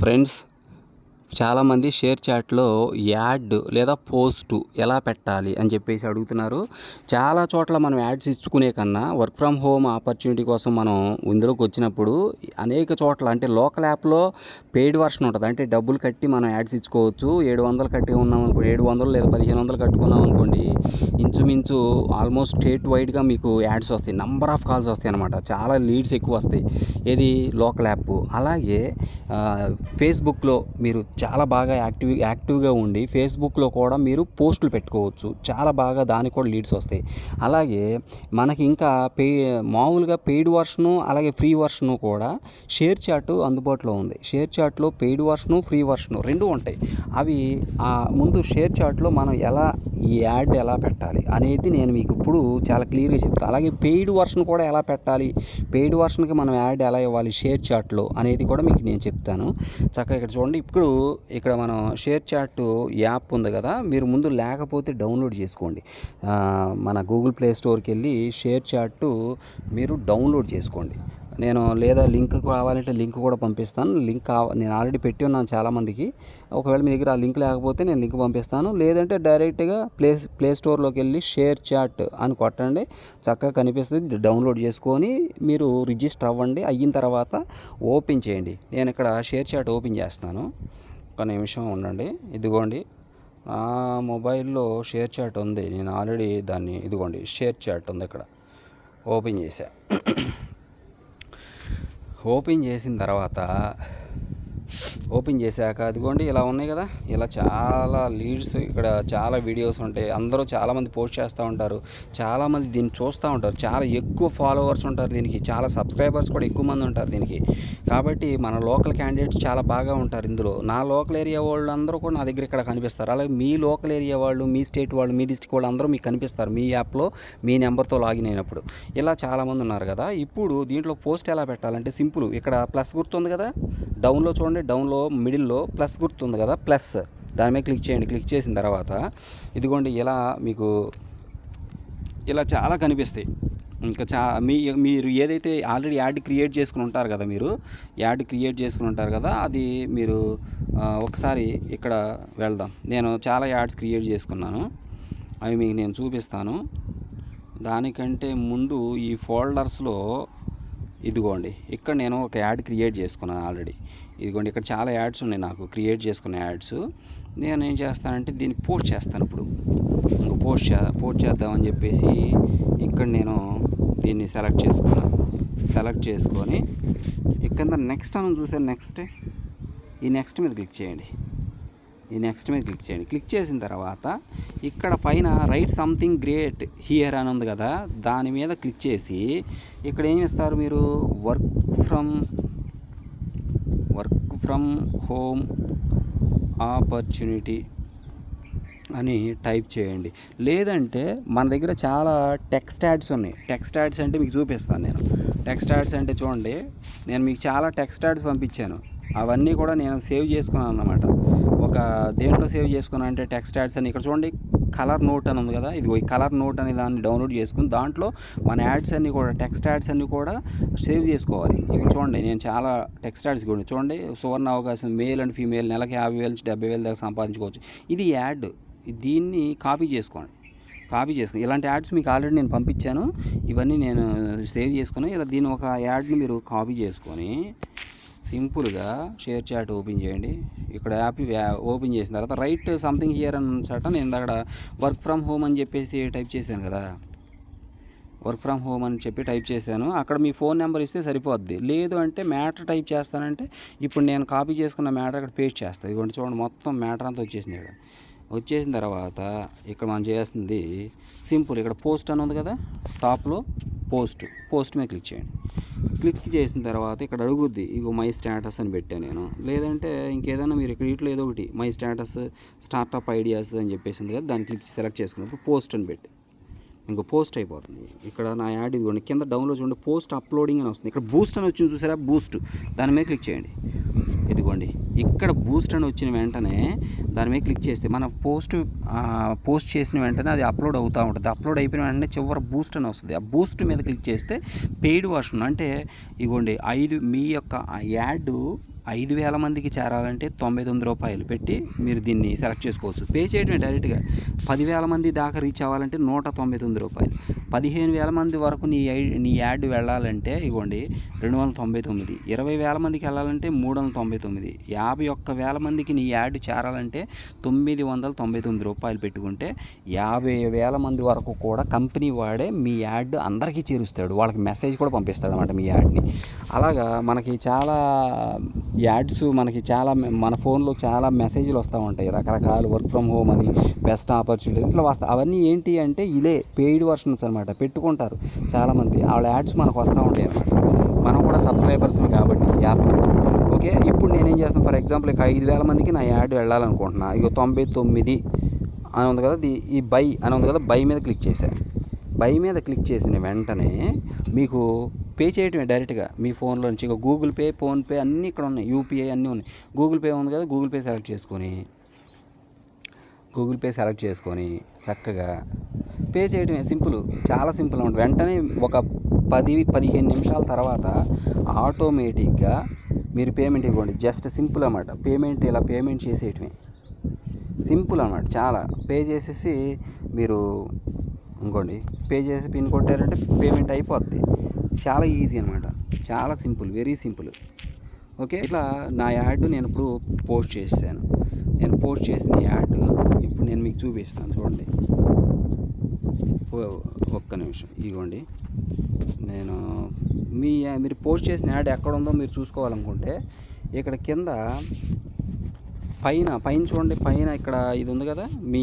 Friends చాలామంది share చాట్లో add లేదా పోస్ట్ ఎలా పెట్టాలి అని చెప్పేసి అడుగుతున్నారు. చాలా చోట్ల మనం యాడ్స్ ఇచ్చుకునే కన్నా వర్క్ ఫ్రమ్ హోమ్ ఆపర్చునిటీ కోసం మనం ఇందులోకి వచ్చినప్పుడు అనేక చోట్ల అంటే లోకల్ యాప్లో పెయిడ్ వర్షన్ ఉంటుంది. అంటే డబ్బులు కట్టి మనం యాడ్స్ ఇచ్చుకోవచ్చు. ఏడు వందలు కట్టి ఉన్నాం అనుకోండి ఏడు వందలు లేదా పదిహేను వందలు కట్టుకున్నాం అనుకోండి ఇంచుమించు ఆల్మోస్ట్ స్టేట్ వైడ్గా మీకు యాడ్స్ వస్తాయి. నంబర్ ఆఫ్ కాల్స్ వస్తాయి అనమాట చాలా లీడ్స్ ఎక్కువ వస్తాయి. ఏది? Local app. అలాగే ఫేస్బుక్లో మీరు చాలా బాగా యాక్టివ్ యాక్టివ్గా ఉండి ఫేస్బుక్లో కూడా మీరు పోస్టులు పెట్టుకోవచ్చు. చాలా బాగా దానికి కూడా లీడ్స్ వస్తాయి. అలాగే మనకి ఇంకా పే మామూలుగా పెయిడ్ వర్షను అలాగే ఫ్రీ వర్షను కూడా షేర్ చాట్ అందుబాటులో ఉంది. షేర్ చాట్లో పెయిడ్ వర్షను ఫ్రీ వర్షను రెండు ఉంటాయి. అవి ఆ ముందు షేర్ చాట్లో మనం ఎలా ఈ యాడ్ ఎలా పెట్టాలి అనేది నేను మీకు ఇప్పుడు చాలా క్లియర్గా చెప్తాను అలాగే పెయిడ్ వర్షన్ కూడా ఎలా పెట్టాలి పెయిడ్ వర్షన్కి మనం యాడ్ ఎలా ఇవ్వాలి షేర్ చాట్లో అనేది కూడా మీకు నేను చెప్తాను. చక్కగా ఇక్కడ చూడండి. ఇప్పుడు ఇక్కడ మనం షేర్ చాట్ యాప్ ఉంది కదా మీరు ముందు లేకపోతే డౌన్లోడ్ చేసుకోండి. మన గూగుల్ ప్లే స్టోర్కి వెళ్ళి షేర్ చాట్ మీరు డౌన్లోడ్ చేసుకోండి. నేను లేదా లింక్ కావాలంటే లింక్ కూడా పంపిస్తాను. లింక్ కావ నేను ఆల్రెడీ పెట్టి ఉన్నాను చాలామందికి. ఒకవేళ మీ దగ్గర ఆ లింక్ లేకపోతే నేను లింక్ పంపిస్తాను. లేదంటే డైరెక్ట్గా ప్లే ప్లే స్టోర్లోకి వెళ్ళి షేర్ చాట్ అని కొట్టండి. చక్కగా కనిపిస్తుంది. డౌన్లోడ్ చేసుకొని మీరు రిజిస్టర్ అవ్వండి. అయిన తర్వాత ఓపెన్ చేయండి. నేను ఇక్కడ షేర్ చాట్ ఓపెన్ చేస్తాను ఒక నిమిషం ఉండండి. ఇదిగోండి. నా మొబైల్లో షేర్ చాట్ ఉంది. నేను ఆల్రెడీ దాన్ని ఇదిగోండి షేర్ చాట్ ఉంది ఇక్కడ ఓపెన్ చేశా. ఓపెన్ చేసిన తర్వాత ఓపెన్ చేశాక అదిగోండి ఇలా ఉన్నాయి కదా. ఇలా చాలా లీడ్స్ ఇక్కడ చాలా వీడియోస్ ఉంటాయి. అందరూ చాలామంది పోస్ట్ చేస్తూ ఉంటారు. చాలామంది దీన్ని చూస్తూ ఉంటారు. చాలా ఎక్కువ ఫాలోవర్స్ ఉంటారు దీనికి. చాలా సబ్స్క్రైబర్స్ కూడా ఎక్కువ మంది ఉంటారు దీనికి. కాబట్టి మన లోకల్ క్యాండిడేట్స్ చాలా బాగా ఉంటారు ఇందులో. నా లోకల్ ఏరియా వాళ్ళు అందరూ కూడా నా దగ్గర ఇక్కడ కనిపిస్తారు. అలాగే మీ లోకల్ ఏరియా వాళ్ళు మీ స్టేట్ వాళ్ళు మీ డిస్టిక్ వాళ్ళు అందరూ మీకు కనిపిస్తారు. మీ యాప్లో మీ నెంబర్తో లాగిన్ అయినప్పుడు. ఇలా చాలామంది ఉన్నారు కదా. ఇప్పుడు దీంట్లో పోస్ట్ ఎలా పెట్టాలంటే సింపుల్. ఇక్కడ ప్లస్ గుర్తుంది కదా. డౌన్లో చూడండి డౌన్లో మిడిల్లో ప్లస్ గుర్తుంది కదా ప్లస్. దాని మీద క్లిక్ చేయండి క్లిక్ చేసిన తర్వాత ఇదిగోండి ఇలా మీకు ఇలా చాలా కనిపిస్తాయి. ఇంకా చా మీ మీరు ఏదైతే ఆల్రెడీ యాడ్ క్రియేట్ చేసుకుని ఉంటారు కదా మీరు యాడ్ క్రియేట్ చేసుకుని ఉంటారు కదా అది మీరు ఒకసారి ఇక్కడ వెళ్దాం. నేను చాలా యాడ్స్ క్రియేట్ చేసుకున్నాను. అవి మీకు నేను చూపిస్తాను. దానికంటే ముందు ఈ ఫోల్డర్స్లో ఇదిగోండి ఇక్కడ నేను ఒక యాడ్ క్రియేట్ చేసుకున్నాను ఆల్రెడీ. ఇదిగోండి ఇక్కడ చాలా యాడ్స్ ఉన్నాయి నాకు క్రియేట్ చేసుకున్న యాడ్స్. నేను ఏం చేస్తానంటే దీన్ని పోస్ట్ చేస్తాను ఇప్పుడు. ఇంకా పోస్ట్ చే పోస్ట్ చేద్దామని చెప్పేసి ఇక్కడ నేను దీన్ని సెలెక్ట్ చేసుకున్నాను సెలెక్ట్ చేసుకొని ఇక్కడ నెక్స్ట్ అని చూసాను నెక్స్ట్ ఈ నెక్స్ట్ మీద క్లిక్ చేయండి. ఈ నెక్స్ట్ మీద క్లిక్ చేయండి. క్లిక్ చేసిన తర్వాత ఇక్కడ పైన రైట్ సంథింగ్ గ్రేట్ హియర్ అని ఉంది కదా దాని మీద క్లిక్ చేసి ఇక్కడ ఏమి ఇస్తారు మీరు? Work from work from home opportunity అని టైప్ చేయండి. లేదంటే మన దగ్గర చాలా టెక్స్ట్ యాడ్స్ ఉన్నాయి. టెక్స్ట్ యాడ్స్ అంటే మీకు చూపిస్తాను నేను. టెక్స్ట్ యాడ్స్ అంటే చూడండి నేను మీకు చాలా టెక్స్ట్ యాడ్స్ పంపించాను. అవన్నీ కూడా నేను సేవ్ చేసుకున్నాను అన్నమాట. ఇంకా దేంట్లో సేవ్ చేసుకున్నా అంటే టెక్స్ట్ యాడ్స్ అని ఇక్కడ చూడండి కలర్ నోట్ అని ఉంది కదా ఇది ఈ కలర్ నోట్ అనే దాన్ని డౌన్లోడ్ చేసుకుని దాంట్లో మన యాడ్స్ అన్నీ కూడా టెక్స్ట్ యాడ్స్ అన్నీ కూడా సేవ్ చేసుకోవాలి. ఇవి చూడండి నేను చాలా టెక్స్ట్ యాడ్స్ కూడా చూడండి సువర్ణ అవకాశం మేల్ అండ్ ఫీమేల్ నెలకి యాభై వేల డెబ్బై వేల దాకా సంపాదించుకోవచ్చు. ఇది యాడ్ దీన్ని కాపీ చేసుకోండి. కాపీ చేసుకుని ఇలాంటి యాడ్స్ మీకు ఆల్రెడీ నేను పంపించాను. ఇవన్నీ నేను సేవ్ చేసుకుని ఇలా దీని ఒక యాడ్ని మీరు కాపీ చేసుకొని సింపుల్గా షేర్ చాట్ ఓపెన్ చేయండి. ఇక్కడ యాప్ ఓపెన్ చేసిన తర్వాత రైట్ సంథింగ్ హియర్ అని చట నేను అక్కడ వర్క్ ఫ్రమ్ హోమ్ అని చెప్పేసి టైప్ చేశాను కదా. వర్క్ ఫ్రమ్ హోమ్ అని చెప్పి టైప్ చేశాను. అక్కడ మీ ఫోన్ నెంబర్ ఇస్తే సరిపోద్ది. లేదు అంటే మ్యాటర్ టైప్ చేస్తానంటే ఇప్పుడు నేను కాపీ చేసుకున్న మ్యాటర్ అక్కడ పేస్ట్ చేస్తాను ఇదిగోండి చూడండి మొత్తం మ్యాటర్ అంతా వచ్చేసింది ఇక్కడ. వచ్చేసిన తర్వాత ఇక్కడ మనం చేస్తుంది సింపుల్. ఇక్కడ పోస్ట్ అని ఉంది కదా. టాప్లో పోస్ట్. పోస్ట్ మీద క్లిక్ చేయండి. క్లిక్ చేసిన తర్వాత ఇక్కడ అడుగుద్ది ఇగో మై స్టేటస్ అని పెట్టాను నేను. లేదంటే ఇంకేదైనా మీరు ఇక్కడ ఇట్లా ఏదో ఒకటి మై స్టేటస్ స్టార్టప్ ఐడియాస్ అని చెప్పేసి ఉంది కదా దాన్ని క్లిక్ సెలెక్ట్ చేసుకున్నప్పుడు పోస్ట్ అని పెట్టి. ఇంకో పోస్ట్ అయిపోతుంది. ఇక్కడ నా యాడ్ ఇదిగోండి కింద డౌన్లోడ్ చూడండి పోస్ట్ అప్లోడింగ్ అని వస్తుంది. ఇక్కడ బూస్ట్ అని వచ్చింది చూసారా? బూస్ట్. దాని మీద క్లిక్ చేయండి. ఇదిగోండి. ఇక్కడ బూస్ట్ అని వచ్చిన వెంటనే దాని మీద క్లిక్ చేస్తే మన పోస్ట్ పోస్ట్ చేసిన వెంటనే అది అప్లోడ్ అవుతూ ఉంటుంది. అప్లోడ్ అయిపోయిన వెంటనే చివరి బూస్ట్ అని వస్తుంది. ఆ బూస్ట్ మీద క్లిక్ చేస్తే పెయిడ్ వర్షన్ అంటే ఇగోండి ఐదు మీ యొక్క యాడ్ ఐదు వేల మందికి చేరాలంటే తొంభై తొమ్మిది రూపాయలు పెట్టి మీరు దీన్ని సెలెక్ట్ చేసుకోవచ్చు. పే చేయడమే డైరెక్ట్గా. పదివేల మంది దాకా రీచ్ అవ్వాలంటే నూట తొంభై తొమ్మిది రూపాయలు. పదిహేను వేల మంది వరకు నీ నీ యాడ్ వెళ్ళాలంటే ఇగోండి రెండు వందల తొంభై తొమ్మిది. ఇరవై వేల మందికి వెళ్ళాలంటే మూడు వందల తొంభై తొమ్మిది. యాభై ఒక్క వేల మందికి నీ యాడ్ చేరాలంటే తొమ్మిది వందల తొంభై తొమ్మిది రూపాయలు పెట్టుకుంటే యాభై వేల మంది వరకు కూడా కంపెనీ వాడే మీ యాడ్ అందరికీ చేరుస్తాడు. వాళ్ళకి మెసేజ్ కూడా పంపిస్తాడు అనమాట మీ యాడ్ని. అలాగా మనకి చాలా యాడ్స్ మనకి చాలా మన ఫోన్లో చాలా మెసేజ్లు వస్తూ ఉంటాయి. రకరకాల వర్క్ ఫ్రమ్ హోమ్ అని బెస్ట్ ఆపర్చునిటీ ఇట్లా వస్తాయి అవన్నీ ఏంటి అంటే ఇలే పెయిడ్ వర్షన్స్ అనమాట పెట్టుకుంటారు చాలామంది. వాళ్ళ యాడ్స్ మనకు వస్తూ ఉంటాయి అనమాట మనం కూడా సబ్స్క్రైబర్స్ని కాబట్టి యాప్ ఓకే ఇప్పుడు నేనేం చేస్తాను ఫర్ ఎగ్జాంపుల్ ఇక ఐదు వేల మందికి నా యాడ్ వెళ్ళాలనుకుంటున్నా ఇక తొంభై తొమ్మిది అని ఉంది కదా ది- ఈ బై అని ఉంది కదా బై మీద క్లిక్ చేశాను బై మీద క్లిక్ చేసిన వెంటనే మీకు పే చేయటమే డైరెక్ట్గా. మీ ఫోన్లో నుంచి ఇంకా గూగుల్ పే ఫోన్పే అన్నీ ఇక్కడ ఉన్నాయి. యూపీఐ అన్నీ ఉన్నాయి. గూగుల్ పే ఉంది కదా గూగుల్ పే సెలెక్ట్ చేసుకొని గూగుల్ పే సెలెక్ట్ చేసుకొని చక్కగా పే చేయడమే సింపుల్. చాలా సింపుల్ అనమాట వెంటనే ఒక పది పదిహేను నిమిషాల తర్వాత ఆటోమేటిక్గా మీరు పేమెంట్ ఇవ్వండి. జస్ట్ సింపుల్ అనమాట పేమెంట్ ఇలా పేమెంట్ చేసేయటమే. సింపుల్ అనమాట చాలా. పే చేసేసి మీరు ఇంకోండి. పే చేసి పిన్ కొట్టారంటే పేమెంట్ అయిపోద్ది. చాలా ఈజీ అనమాట చాలా సింపుల్ వెరీ సింపుల్. ఓకే ఇట్లా నా యాడ్ నేను ఇప్పుడు పోస్ట్ చేశాను నేను పోస్ట్ చేసిన యాడ్ ఇప్పుడు నేను మీకు చూపిస్తాను చూడండి. ఒక్క నిమిషం ఇగోండి నేను మీ మీరు పోస్ట్ చేసిన యాడ్ ఎక్కడ ఉందో మీరు చూసుకోవాలనుకుంటే ఇక్కడ కింద పైన పైన చూడండి పైన ఇక్కడ ఇది ఉంది కదా? మీ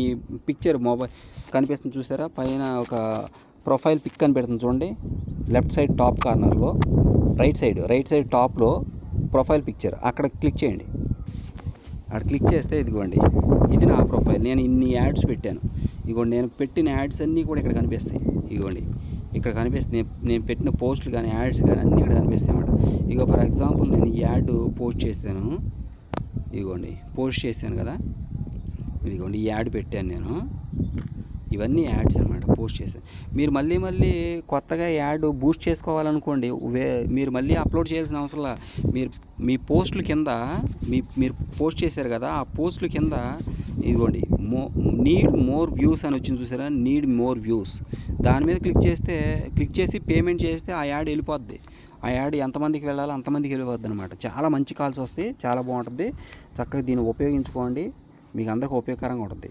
పిక్చర్ మొబైల్ కనిపిస్తుంది చూసారా? పైన ఒక ప్రొఫైల్ పిక్ కనిపెడుతుంది చూడండి. లెఫ్ట్ సైడ్ టాప్ కార్నర్లో రైట్ సైడ్ రైట్ సైడ్ టాప్లో ప్రొఫైల్ పిక్చర్. అక్కడ క్లిక్ చేయండి. అక్కడ క్లిక్ చేస్తే ఇదిగోండి. ఇది నా ప్రొఫైల్. నేను ఇన్ని యాడ్స్ పెట్టాను. ఇదిగోండి నేను పెట్టిన యాడ్స్ అన్నీ కూడా ఇక్కడ కనిపిస్తాయి. ఇదిగోండి ఇక్కడ కనిపిస్తుంది నేను- పెట్టిన పోస్టులు కానీ యాడ్స్ కానీ అన్నీ ఇక్కడ కనిపిస్తాయి అన్నమాట. ఇక ఫర్ ఎగ్జాంపుల్ నేను ఈ యాడ్ పోస్ట్ చేశాను. ఇదిగోండి పోస్ట్ చేశాను కదా. ఇదిగోండి ఈ యాడ్ పెట్టాను నేను. ఇవన్నీ యాడ్స్ అనమాట పోస్ట్ చేశాను మీరు మళ్ళీ మళ్ళీ కొత్తగా యాడ్ బూస్ట్ చేసుకోవాలనుకోండి వే మీరు మళ్ళీ అప్లోడ్ చేయాల్సిన అవసరం మీరు మీ పోస్టుల కింద మీ మీరు పోస్ట్ చేశారు కదా ఆ పోస్టుల కింద ఇదిగోండి మో నీడ్ మోర్ వ్యూస్ అని వచ్చింది చూసారా? Need more views. దాని మీద క్లిక్ చేస్తే క్లిక్ చేసి పేమెంట్ చేస్తే ఆ యాడ్ వెళ్ళిపోద్ది. ఆ యాడ్ ఎంతమందికి వెళ్ళాలో అంతమందికి వెళ్ళిపోద్ది అనమాట చాలా మంచి కాల్స్ వస్తాయి చాలా బాగుంటుంది. చక్కగా దీన్ని ఉపయోగించుకోండి. మీకు అందరికీ ఉపయోగకరంగా ఉంటుంది.